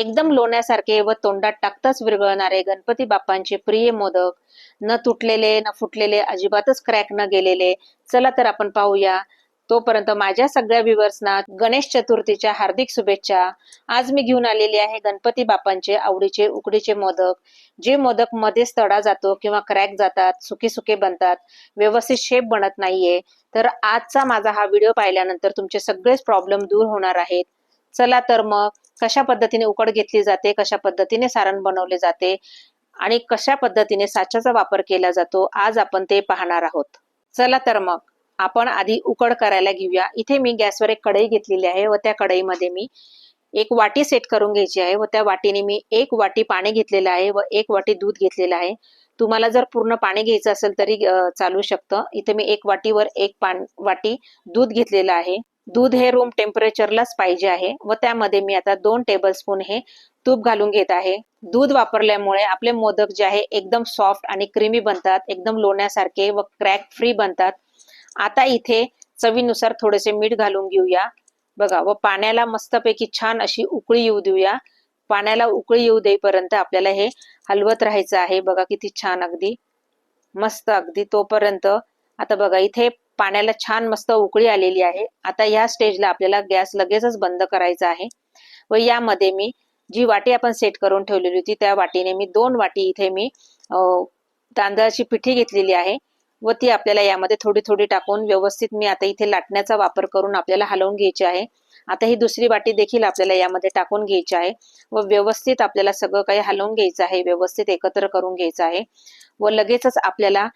एकदम लोण्यासारखे व तोंडात टाकताच विरघळणारे गणपती बाप्पांचे प्रिय मोदक. न तुटलेले न फुटलेले अजिबातच क्रॅक न गेलेले. चला तर आपण पाहूया. तोपर्यंत माझ्या सगळ्या व्हिवर्सना गणेश चतुर्थीच्या हार्दिक शुभेच्छा. आज मी घेऊन आलेली आहे गणपती बाप्पांचे आवडीचे उकडीचे मोदक. जे मोदक मध्येच तडा जातो किंवा क्रॅक जातात सुके सुके बनतात व्यवस्थित शेप बनत नाहीये. तर आजचा माझा हा व्हिडिओ पाहिल्यानंतर तुमचे सगळेच प्रॉब्लेम दूर होणार आहेत. चला तर मग कशा पद्धतीने उकड घेतली जाते कशा पद्धतीने सारण बनवले जाते आणि कशा पद्धतीने साच्याचा वापर केला जातो आज आपण ते पाहणार आहोत. चला तर मग आपण आधी उकड करायला घेऊया. इथे मी गॅसवर एक कढई घेतलेली आहे व त्या कढईमध्ये मी एक वाटी सेट करून घ्यायची आहे व त्या वाटीने मी एक वाटी पाणी घेतलेलं आहे व एक वाटी दूध घेतलेलं आहे. तुम्हाला जर पूर्ण पाणी घ्यायचं असेल तरी चालू शकतं. इथे मी एक वाटीवर एक पान वाटी दूध घेतलेलं आहे. दूध हे रूम टेम्परेचरलाच पाहिजे आहे. व त्यामध्ये मी आता दोन टेबल स्पून हे तूप घालून घेत आहे. दूध वापरल्यामुळे आपले मोदक जे आहे एकदम सॉफ्ट आणि क्रीमी बनतात एकदम लोण्यासारखे व क्रॅक फ्री बनतात. आता इथे चवीनुसार थोडेसे मीठ घालून घेऊया. बघा व पाण्याला मस्तपैकी छान अशी उकळी येऊ देऊया. पाण्याला उकळी येऊ देईपर्यंत आपल्याला हे हलवत राहायचं आहे. बघा किती छान अगदी मस्त अगदी तोपर्यंत. आता बघा इथे पाण्याला छान मस्त उकळी आलेली आहे. आता या स्टेजला आपल्याला गॅस लगेचच बंद करायचा आहे. व यामध्ये मी जी वाटी आपण सेट करून ठेवलेली होती त्या वाटीने मी दोन वाटी इथे मी तांदळाची पिठी घेतलेली आहे. व ती आपल्याला यामध्ये थोडी थोडी टाकून व्यवस्थित मी आता इथे लाटण्याचा वापर करून आपल्याला हलवून घ्यायची आहे. आता ही दुसरी वाटी देखील आपल्याला यामध्ये टाकून घ्यायची आहे. व व्यवस्थित आपल्याला सगळं काही हलवून घ्यायचं आहे व्यवस्थित एकत्र करून घ्यायचं आहे. व लगेचच आपल्याला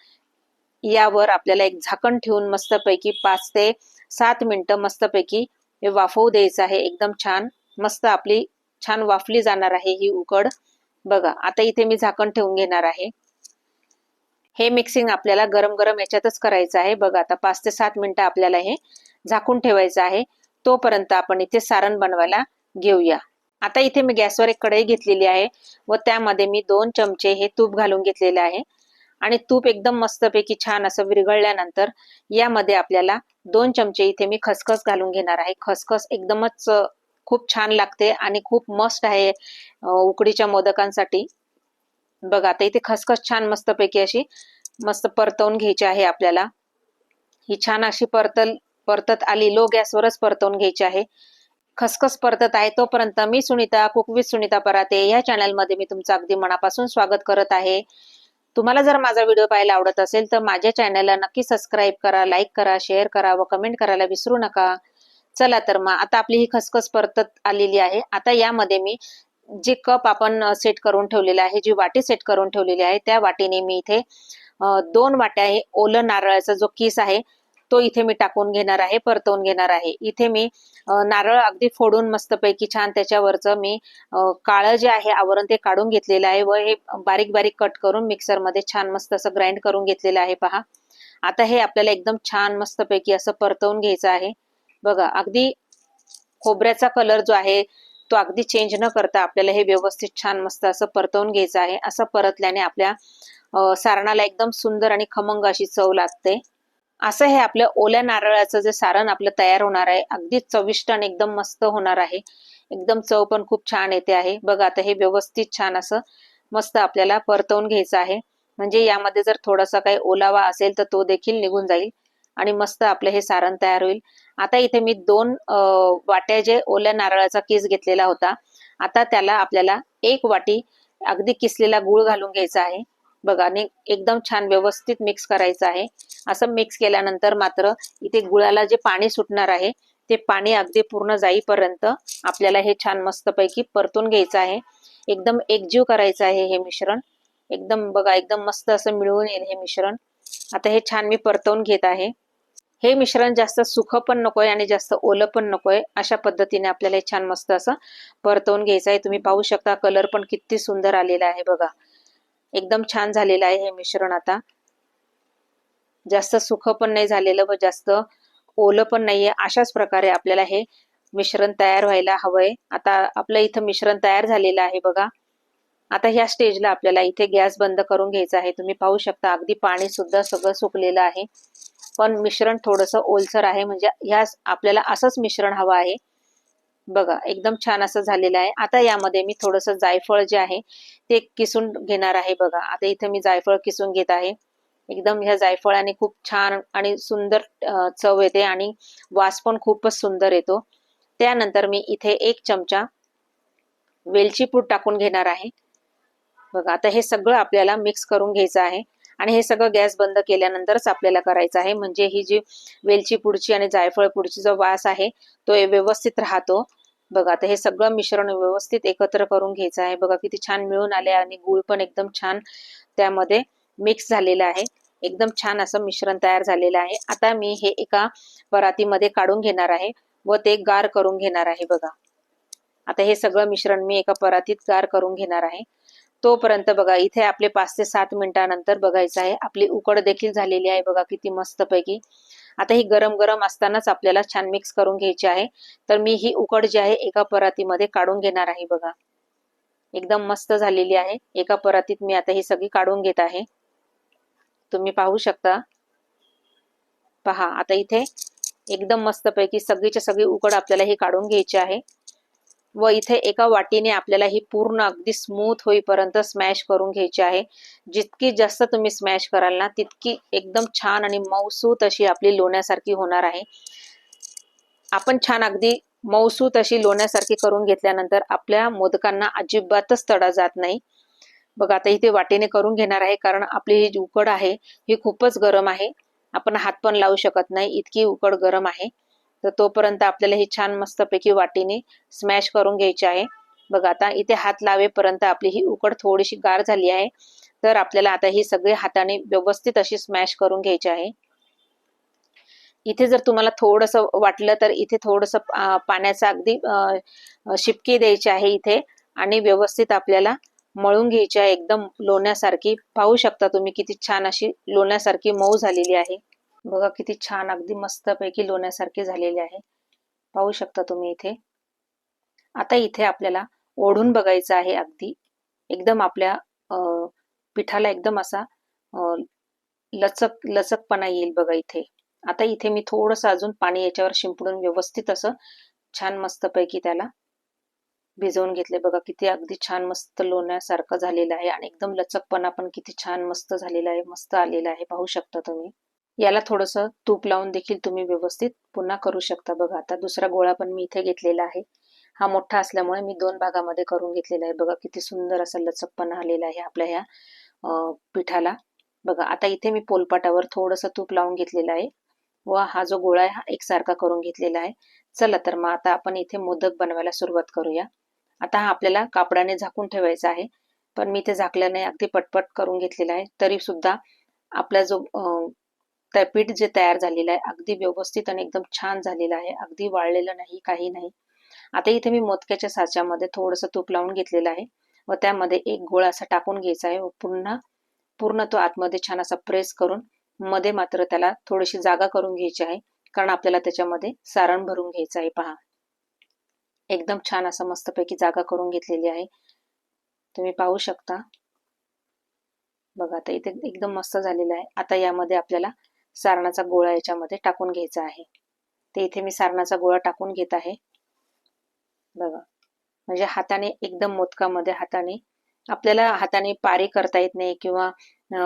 यावर आपल्याला एक झाकण ठेवून मस्तपैकी पाच ते सात मिनिटं मस्तपैकी वाफवू द्यायचं आहे. एकदम छान मस्त आपली छान वाफली जाणार आहे ही उकड. बघा आता इथे मी झाकण ठेवून घेणार आहे. हे मिक्सिंग आपल्याला गरम गरम याच्यातच करायचं आहे. बघा आता पाच ते सात मिनिटं आपल्याला हे झाकून ठेवायचं आहे. तोपर्यंत आपण इथे सारण बनवायला घेऊया. आता इथे मी गॅसवर एक कढई घेतलेली आहे व त्यामध्ये मी दोन चमचे हे तूप घालून घेतलेले आहे. आणि तूप एकदम मस्तपैकी छान असं विरघळल्यानंतर यामध्ये आपल्याला दोन चमचे इथे मी खसखस घालून घेणार आहे. खसखस एकदमच खूप छान लागते आणि खूप मस्त आहे उकडीच्या मोदकांसाठी. बघा आता इथे खसखस छान मस्तपैकी अशी मस्त परतवून घ्यायची आहे आपल्याला. ही छान अशी परतल परतत आली लो गॅसवरच परतवून घ्यायची आहे. खसखस परतत आहे तोपर्यंत मी सुनीता कुकवित सुनीता पराते. या चॅनलमध्ये मी तुमचं अगदी मनापासून स्वागत करत आहे. तुम्हाला जर माझा व्हिडिओ पाहायला आवडत असेल तर माझ्या चॅनलला नक्की सबस्क्राईब करा लाईक करा शेअर करा व कमेंट करायला विसरू नका. चला तर मग आता आपली ही खसखस परतत आलेली आहे. आता यामध्ये मी जे कप आपण सेट करून ठेवलेले आहे जी वाटी सेट करून ठेवलेली आहे त्या वाटीने मी इथे दोन वाट्या आहे ओलं नारळाचा जो किस आहे तो इथे मी टाकून घेणार आहे परतवून घेणार आहे. इथे मी नारळ अगदी फोडून मस्तपैकी छान त्याच्यावरचं मी काळं जे आहे आवरण ते काढून घेतलेलं आहे व हे बारीक बारीक कट करून मिक्सरमध्ये छान मस्त असं ग्राइंड करून घेतलेलं आहे पहा. आता हे आपल्याला एकदम छान मस्तपैकी असं परतवून घ्यायचं आहे. बघा अगदी खोबऱ्याचा कलर जो आहे तो अगदी चेंज न करता आपल्याला हे व्यवस्थित छान मस्त असं परतवून घ्यायचं आहे. असं परतल्याने आपल्या सारणाला एकदम सुंदर आणि खमंग अशी चव लागते. असं हे आपलं ओल्या नारळाचं जे सारण आपलं तयार होणार आहे अगदी चविष्ट आणि एकदम मस्त होणार आहे. एकदम चव पण खूप छान येते आहे. बघा आता हे व्यवस्थित छान असं मस्त आपल्याला परतवून घ्यायचं आहे. म्हणजे यामध्ये जर थोडासा काही ओलावा असेल तर तो देखील निघून जाईल आणि मस्त आपलं हे सारण तयार होईल. आता इथे मी दोन वाट्या जे ओल्या नारळाचा किस घेतलेला होता आता त्याला आपल्याला एक वाटी अगदी किसलेला गुळ घालून घ्यायचा आहे. बघा आणि एकदम छान व्यवस्थित मिक्स करायचं आहे. असं मिक्स केल्यानंतर मात्र इथे गुळाला जे पाणी सुटणार आहे ते पाणी अगदी पूर्ण जाईपर्यंत आपल्याला हे छान मस्तपैकी परतून घ्यायचं आहे. एकदम एकजीव करायचं आहे हे मिश्रण. एकदम बघा एकदम मस्त असं मिळवून येईल हे मिश्रण. आता हे छान मी परतवून घेत आहे. हे मिश्रण जास्त सुख पण नकोय आणि जास्त ओलं पण नकोय. अशा पद्धतीने आपल्याला छान मस्त असं परतवून घ्यायचं आहे. तुम्ही पाहू शकता कलर पण किती सुंदर आलेला आहे बघा. एकदम छान झालेलं आहे हे मिश्रण आता. जास्त सुख पण नाही झालेलं व जास्त ओलं पण नाहीये. अशाच प्रकारे आपल्याला हे मिश्रण तयार व्हायला हवंय. आता आपलं इथं मिश्रण तयार झालेलं आहे बघा. आता ह्या स्टेजला आपल्याला इथे गॅस बंद करून घ्यायचा आहे. तुम्ही पाहू शकता अगदी पाणी सुद्धा सगळं सुकलेलं आहे. पण मिश्रण थोडस ओलसर आहे. म्हणजे ह्या आपल्याला असंच मिश्रण हवं आहे. बघा एकदम छान असं झालेलं आहे. आता यामध्ये मी थोडस जायफळ जे आहे ते किसून घेणार आहे बघा. आता इथे मी जायफळ किसून घेत आहे. एकदम ह्या जायफळाने खूप छान आणि सुंदर चव येते आणि वास पण खूपच सुंदर येतो. त्यानंतर मी इथे एक चमचा वेलची पूड टाकून घेणार आहे. बघा आता हे सगळं आपल्याला मिक्स करून घ्यायचं आहे. आणि हे सगळं गॅस बंद केल्यानंतरच आपल्याला करायचं आहे. म्हणजे ही जी वेलची पुडची आणि जायफळ पुडची जो वास आहे तो व्यवस्थित राहतो. बघा आता हे सगळं मिश्रण व्यवस्थित एकत्र करून घ्यायचं आहे. बघा किती छान मिळून आले आणि गुळ पण एकदम छान त्यामध्ये मिक्स झालेलं आहे. एकदम छान असं मिश्रण तयार झालेलं आहे. आता मी हे एका परातीमध्ये काढून घेणार आहे व ते गार करून घेणार आहे. बघा आता हे सगळं मिश्रण मी एका परातीत गार करून घेणार आहे. तोपर्यंत बघा इथे आपले पाच ते सात मिनिटानंतर बघायचं आहे. आपली उकड देखील झालेली आहे बघा किती मस्त पैकी आता ही गरम गरम असतानाच आपल्याला छान मिक्स करून घ्यायची आहे. तर मी ही उकड जी आहे एका परातीमध्ये काढून घेणार आहे बघा. एकदम मस्त झालेली आहे. एका परातीत मी आता ही सगळी काढून घेत आहे. तुम्ही पाहू शकता. पहा आता इथे एकदम मस्त पैकी सगळीच्या सगळी उकड आपल्याला ही काढून घ्यायची आहे. व इथे एका वाटीने आपल्याला ही पूर्ण अगदी स्मूथ होईपर्यंत स्मॅश करून घ्यायची आहे. जितकी जास्त तुम्ही स्मॅश कराल ना तितकी एकदम छान आणि मऊसूत अशी आपली लोण्यासारखी होणार आहे. आपण छान अगदी मऊसूत अशी लोण्यासारखी करून घेतल्यानंतर आपल्या मोदकांना अजिबातच तडा जात नाही. बघा आता इथे वाटीने करून घेणार आहे कारण आपली ही जी उकड आहे ही खूपच गरम आहे. आपण हात पण लावू शकत नाही इतकी उकड गरम आहे. तर तोपर्यंत आपल्याला ही छान मस्तपैकी वाटीने स्मॅश करून घ्यायची आहे. बघा आता इथे हात लावेपर्यंत आपली ही उकड थोडीशी गार झाली आहे. तर आपल्याला आता ही सगळी हाताने व्यवस्थित अशी स्मॅश करून घ्यायची आहे. इथे जर तुम्हाला थोडस वाटलं तर इथे थोडस पाण्याचा अगदी शिपकी द्यायची आहे इथे आणि व्यवस्थित आपल्याला मळून घ्यायची आहे. एकदम लोण्यासारखी पाहू शकता तुम्ही किती छान अशी लोण्यासारखी मऊ झालेली आहे. बघा किती छान अगदी मस्तपैकी लोण्यासारखे झालेले आहे. पाहू शकता तुम्ही इथे. आता इथे आपल्याला ओढून बघायचं आहे अगदी. एकदम आपल्या पिठाला एकदम असा लचक लचकपणा येईल बघा इथे. आता इथे मी थोडस अजून पाणी याच्यावर शिंपडून व्यवस्थित असं छान मस्तपैकी त्याला भिजवून घेतले बघा किती अगदी छान मस्त लोण्यासारखं झालेलं आहे आणि एकदम लचकपणा पण किती छान मस्त झालेला आहे मस्त आलेला आहे. पाहू शकता तुम्ही. याला थोडस तूप लावून देखील तुम्ही व्यवस्थित पुन्हा करू शकता बघा. आता दुसरा गोळा पण मी इथे घेतलेला आहे. हा मोठा असल्यामुळे मी दोन भागामध्ये करून घेतलेला आहे. बघा किती सुंदर असा लचकपणा आलेला आहे आपल्या ह्या पिठाला. बघा आता इथे मी पोलपाटावर थोडस तूप लावून घेतलेला आहे. व हा जो गोळा आहे हा एकसारखा करून घेतलेला आहे. चला तर मग आता आपण इथे मोदक बनवायला सुरुवात करूया. आता हा आपल्याला कापडाने झाकून ठेवायचा आहे. पण मी ते झाकल्याने अगदी पटपट करून घेतलेला आहे. तरी सुद्धा आपला जो पीठ जे तयार झालेलं आहे अगदी व्यवस्थित आणि एकदम छान झालेलं आहे. अगदी वाळलेलं नाही काही नाही. आता इथे मी मोदक्याच्या साच्यामध्ये थोडंसं तूप लावून घेतलेलं आहे. व त्यामध्ये एक गोळा असा टाकून घ्यायचा आहे. व पुन्हा पूर्ण तो आतमध्ये छान असा प्रेस करून मध्ये मात्र त्याला थोडीशी जागा करून घ्यायची आहे. कारण आपल्याला त्याच्यामध्ये सारण भरून घ्यायचं आहे. पहा. एकदम छान असं मस्तपैकी जागा करून घेतलेली आहे. तुम्ही पाहू शकता. बघा आता इथे एकदम मस्त झालेलं आहे. आता यामध्ये आपल्याला सारणाचा गोळा याच्यामध्ये टाकून घ्यायचा आहे. ते इथे मी सारणाचा गोळा टाकून घेत आहे. बघा. म्हणजे हाताने एकदम मोदकामध्ये हाताने आपल्याला हाताने पारी करता येत नाही किंवा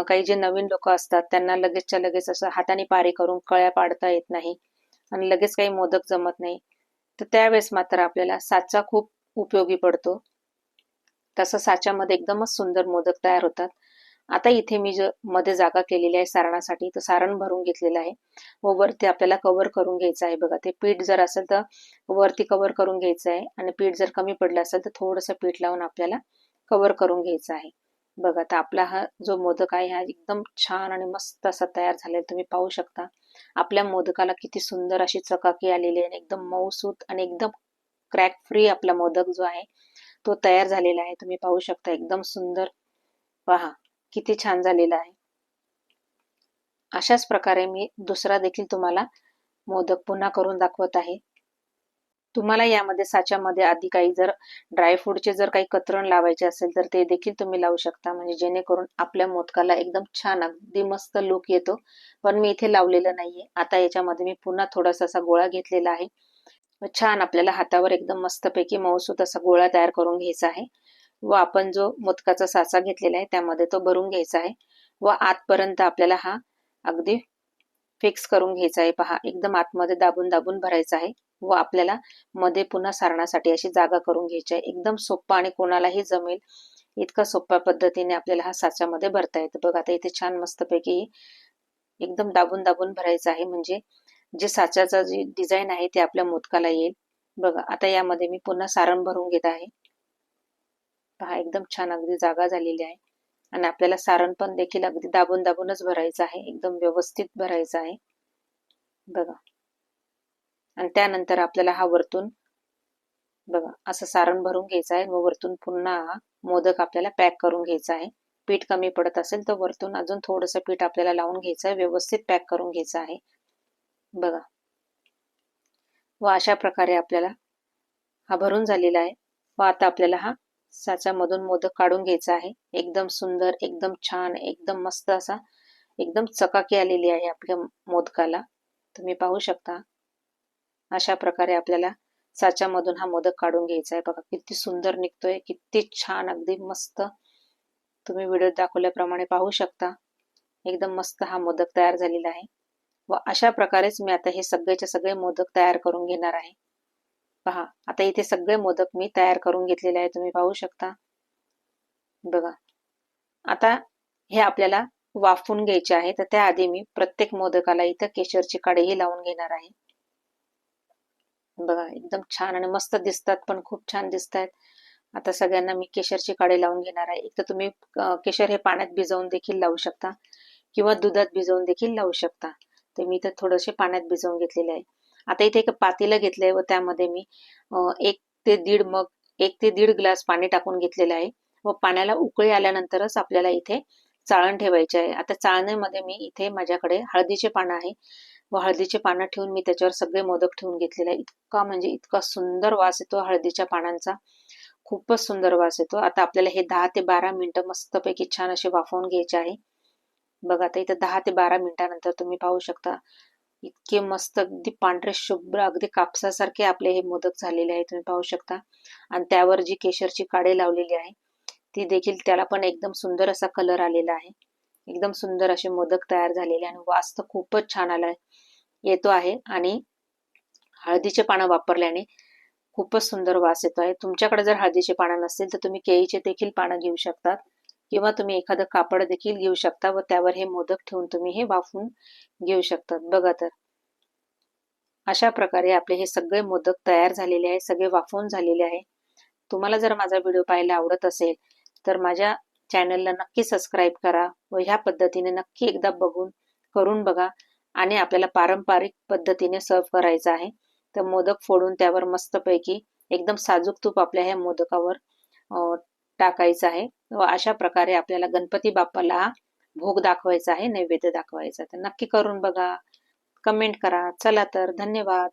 काही जे नवीन लोक असतात त्यांना लगेचच्या लगेच असं हाताने पारी करून कळ्या पाडता येत नाही आणि लगेच काही मोदक जमत नाही. तर त्यावेळेस मात्र आपल्याला साचा खूप उपयोगी पडतो. तसं साच्यामध्ये एकदमच सुंदर मोदक तयार होतात. आता इथे मी जे मध्ये जागा केलेली आहे सारणासाठी. तर सारण भरून घेतलेलं आहे. व वरती आपल्याला कव्हर करून घ्यायचं आहे बघा. ते पीठ जर असेल तर वरती कव्हर करून घ्यायचं आहे. आणि पीठ जर कमी पडलं असेल तर थोडंसं पीठ लावून आपल्याला कव्हर करून घ्यायचं आहे. बघा तर आपला हा जो मोदक आहे हा एकदम छान आणि मस्त असा तयार झालेला तुम्ही पाहू शकता. आपल्या मोदकाला किती सुंदर अशी चकाकी आलेली आहे आणि एकदम मऊसूत आणि एकदम क्रॅक फ्री आपला मोदक जो आहे तो तयार झालेला आहे. तुम्ही पाहू शकता एकदम सुंदर. पहा. किती छान झालेला आहे. अशाच प्रकारे मी दुसरा देखील तुम्हाला मोदक पुन्हा करून दाखवत आहे. तुम्हाला यामध्ये साच्यामध्ये आधी काही जर ड्रायफ्रूटचे जर काही कतरण लावायचे असेल तर ते देखील तुम्ही लावू शकता. म्हणजे जेणेकरून आपल्या मोदकाला एकदम छान अगदी मस्त लुक येतो. पण मी इथे लावलेलं नाहीये. आता याच्यामध्ये मी पुन्हा थोडासा असा गोळा घेतलेला आहे. छान आपल्याला हातावर एकदम मस्तपैकी मऊसूत असा गोळा तयार करून घ्यायचा आहे. व आपण जो मोदकाचा साचा घेतलेला आहे त्यामध्ये तो भरून घ्यायचा आहे. व आतपर्यंत आपल्याला हा अगदी फिक्स करून घ्यायचा आहे. पहा एकदम आतमध्ये दाबून दाबून भरायचा आहे. व आपल्याला मध्ये पुन्हा सारण्यासाठी अशी जागा करून घ्यायची आहे. एकदम सोप्पा आणि कोणालाही जमेल इतका सोप्या पद्धतीने आपल्याला हा साच्यामध्ये भरता येतं. बघा आता इथे छान मस्तपैकी एकदम दाबून दाबून भरायचं आहे. म्हणजे जे साच्याचा जे डिझाईन आहे ते आपल्या मोदकाला येईल. बघा आता यामध्ये मी पुन्हा सारण भरून घेत आहे. पहा एकदम छान अगदी जागा झालेली आहे. आणि आपल्याला सारण पण देखील अगदी दाबून दाबूनच भरायचं आहे. एकदम व्यवस्थित भरायचं आहे. बघा. आणि त्यानंतर आपल्याला हा वरतून बघा असं सारण भरून घ्यायचं आहे व वरतून पुन्हा मोदक आपल्याला पॅक करून घ्यायचा आहे. पीठ कमी पडत असेल तर वरतून अजून थोडस पीठ आपल्याला लावून घ्यायचं आहे. व्यवस्थित पॅक करून घ्यायचं आहे. बघा. व अशा प्रकारे आपल्याला हा भरून झालेला आहे. व आता आपल्याला हा साच्यामधून मोदक काढून घ्यायचा आहे. एकदम सुंदर एकदम छान एकदम मस्त असा एकदम चकाकी आलेली आहे आपल्या मोदकाला. तुम्ही पाहू शकता. अशा प्रकारे आपल्याला साच्यामधून हा मोदक काढून घ्यायचा आहे. बघा किती सुंदर निघतोय किती छान अगदी मस्त. तुम्ही व्हिडिओ दाखवल्याप्रमाणे पाहू शकता. एकदम मस्त हा मोदक तयार झालेला आहे. व अशा प्रकारेच मी आता हे सगळेचे सगळे मोदक तयार करून घेणार आहे. पहा आता इथे सगळे मोदक मी तयार करून घेतलेले आहे तुम्ही पाहू शकता. बघा आता हे आपल्याला वाफून घ्यायचे आहे तर त्याआधी मी प्रत्येक मोदकाला इथं केशरची काडीही लावून घेणार आहे. बघा एकदम छान आणि मस्त दिसतात पण खूप छान दिसत आहेत आता सगळ्यांना मी केशरची काडी लावून घेणार आहे. एक तर तुम्ही केशर हे पाण्यात भिजवून देखील लावू शकता किंवा दुधात भिजवून देखील लावू शकता. तर मी इथं थोडेसे पाण्यात भिजवून घेतलेले आहे. आता इथे एक पातेलं घेतलंय व त्यामध्ये मी एक ते दीड मग एक ते दीड ग्लास पाणी टाकून घेतलेलं आहे. व पाण्याला उकळी आल्यानंतरच आपल्याला इथे चाळण ठेवायचे आहे. आता चाळणीमध्ये मी इथे माझ्याकडे हळदीचे पानं आहे. व हळदीचे पानं ठेवून मी त्याच्यावर सगळे मोदक ठेवून घेतलेले आहे. इतका म्हणजे इतका सुंदर वास येतो हळदीच्या पानांचा. खूपच सुंदर वास येतो. आता आपल्याला हे दहा ते बारा मिनिटं मस्तपैकी छान असे वाफवून घ्यायचे आहे. बघा आता इथं दहा ते बारा मिनिटानंतर तुम्ही पाहू शकता. इतके मस्त अगदी पांढरे शुभ्र अगदी कापसासारखे आपले हे मोदक झालेले आहे तुम्ही पाहू शकता. आणि त्यावर जी केशरची काडे लावलेली आहे ती देखील त्याला पण एकदम सुंदर असा कलर आलेला आहे. एकदम सुंदर असे मोदक तयार झालेले आणि वास तर खूपच छान आलाय येतो आहे आणि हळदीचे पानं वापरल्याने खूपच सुंदर वास येतो आहे. तुमच्याकडे जर हळदीचे पानं नसतील तर तुम्ही केळीचे देखील पानं घेऊ शकतात. किंवा तुम्ही एखादं कापड देखील घेऊ शकता व त्यावर हे मोदक ठेवून तुम्ही हे वाफून घेऊ शकतात. बघा तर. अशा प्रकारे आपले हे सगळे मोदक तयार झालेले आहे सगळे वाफवून झालेले आहे तुम्हाला जर माझा व्हिडिओ पाहायला आवडत असेल तर माझ्या चॅनलला नक्की सबस्क्राईब करा व ह्या पद्धतीने नक्की एकदा बघून करून बघा आणि आपल्याला पारंपरिक पद्धतीने सर्व करायचं आहे. तर मोदक फोडून त्यावर मस्तपैकी एकदम साजूक तूप आपल्या ह्या मोदकावर टाकायचं आहे. व अशा प्रकारे आपल्याला गणपती बाप्पाला भोग दाखवायचा आहे नैवेद्य दाखवायचा तर नक्की करून बघा. कमेंट करा. चला तर धन्यवाद.